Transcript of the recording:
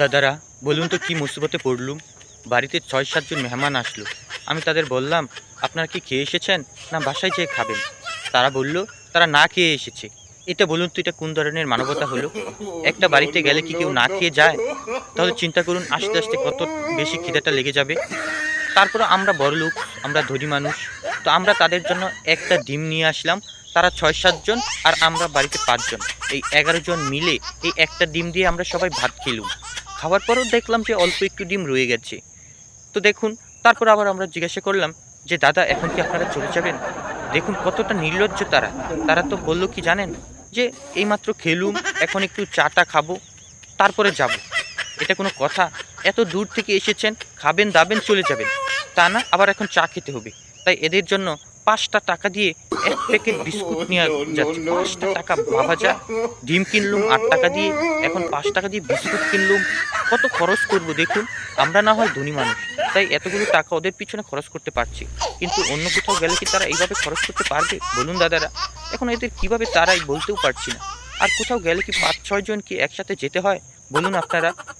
দাদারা, বলুন তো কি মুসিবতে পড়লুম? বাড়িতে ছয় সাতজন মেহমান আসলো। আমি তাদের বললাম, আপনারা কি খেয়ে এসেছেন না বাসায় যেয়ে খাবেন? তারা বলল, তারা না খেয়ে এসেছে। এটা বলুন তো এটা কোন ধরনের মানবতা হলো? একটা বাড়িতে গেলে কি কেউ না খেয়ে যায়? তাহলে চিন্তা করুন, আস্তে আস্তে কত বেশি খিদেটা লেগে যাবে। তারপরে আমরা বড় লোক আমরা ধনী মানুষ। তো আমরা তাদের জন্য একটা ডিম নিয়ে আসলাম। তারা ছয় সাতজন আর আমরা বাড়িতে পাঁচজন এই এগারো জন মিলে এই একটা ডিম দিয়ে আমরা সবাই ভাত খেলুম। খাওয়ার পরেও দেখলাম যে অল্প একটু ডিম রয়ে গেছে। তো দেখুন, তারপর আবার আমরা জিজ্ঞাসা করলাম যে, দাদা, এখন কি আপনারা চলে যাবেন? দেখুন, কতটা নির্লজ্জ তারা। তারা তো বলল কি জানেন? যে, এইমাত্র খেলুম, এখন একটু চাটা খাব, তারপরে যাব। এটা কোনো কথা। এত দূর থেকে এসেছেন, খাবেন, দাবেন, চলে যাবেন। তা না, আবার এখন চা খেতে হবে। তাই এদের জন্য পাঁচটা টাকা দিয়ে এক প্যাকেট বিস্কুট নিয়ে যাচ্ছে। পাঁচটা টাকা ভাবা যায় ডিম কিনলুম আট টাকা দিয়ে। এখন পাঁচ টাকা দিয়ে বিস্কুট কিনলুম। কত খরচ করব দেখুন? আমরা না হয় ধনী মানুষ। তাই এতগুলো টাকা ওদের পিছনে খরচ করতে পারছি। কিন্তু অন্য কোথাও গেলে কি তারা এইভাবে খরচ করতে পারবে? বলুন দাদারা। এখন এদের কীভাবে তারাই বলতেও পারছি না। আর কোথাও গেলে কি পাঁচ ছয় জন কি একসাথে যেতে হয়? বলুন আপনারা।